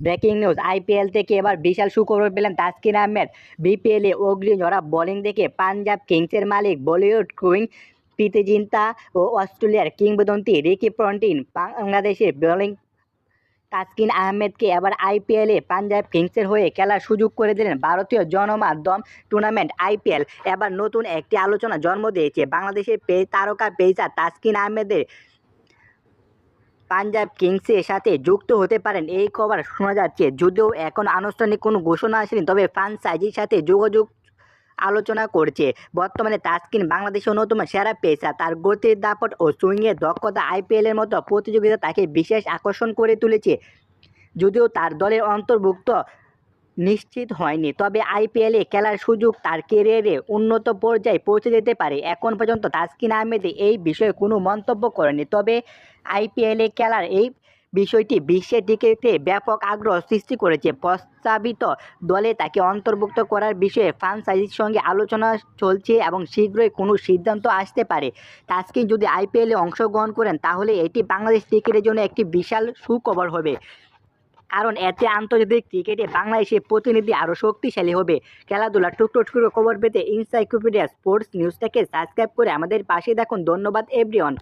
Breaking news IPL থেকে এবার বিশাল সুখবর পেলেন তাসকিন আহমেদ। বিপিএলে অগ্নি ঝরা বোলিং দেখে পাঞ্জাব কিংসের মালিক, বলিউড কুইং প্রীতি জিন্তা ও অস্ট্রেলিয়ার কিংবদন্তি রিকি পন্টিন বাংলাদেশের বোলিং তাসকিন আহমেদকে এবার আইপিএলে পাঞ্জাব কিংসের হয়ে খেলার সুযোগ করে দিলেন ভারতীয় জনমাধ্যম টুর্নামেন্ট আইপিএল এবার নতুন একটি আলোচনা জন্ম দিয়েছে বাংলাদেশের পে, তারকা পেসার তাসকিন আহমেদের পাঞ্জাব কিংসের সাথে যুক্ত হতে পারেন। এই খবর শোনা যাচ্ছে। যদিও এখন আনুষ্ঠানিক কোনো ঘোষণা আসেনি, তবে ফ্রান্সাইজির সাথে যোগাযোগ আলোচনা করছে। বর্তমানে তাস্কিন বাংলাদেশের অন্যতম সেরা পেশা তার গতির দাপট ও সুইংয়ের দক্ষতা আইপিএলের মতো প্রতিযোগিতা তাকে বিশেষ আকর্ষণ করে তুলেছে। যদিও তার দলের অন্তর্ভুক্ত নিশ্চিত হয়নি। তবে আইপিএলে খেলার সুযোগ তার কেরিয়ারে উন্নত পর্যায়ে পৌঁছে যেতে পারে। এখন পর্যন্ত তাসকিন আহমেদ এই বিষয়ে কোনো মন্তব্য করেনি। তবে আইপিএলে খেলার এই বিষয়টি বিশ্বের দিকে ব্যাপক আগ্রহ সৃষ্টি করেছে। প্রস্তাবিত দলে তাকে অন্তর্ভুক্ত করার বিষয়ে ফ্রান্সাইজির সঙ্গে আলোচনা চলছে এবং শীঘ্রই কোনো সিদ্ধান্ত আসতে পারে। তাসকিন যদি আইপিএলে অংশগ্রহণ করেন, তাহলে এটি বাংলাদেশ ক্রিকেটের জন্য একটি বিশাল সুখবর হবে। কারণ এতে আন্তর্জাতিক ক্রিকেটে বাংলাদেশের প্রতিনিধি আরও শক্তিশালী হবে। খেলাধুলা টুকরো টুকরো খবর পেতে ইনসাইক্লোপিডিয়া স্পোর্টস নিউজটাকে সাবস্ক্রাইব করে আমাদের পাশে দেখুন ধন্যবাদ এভরিওয়ান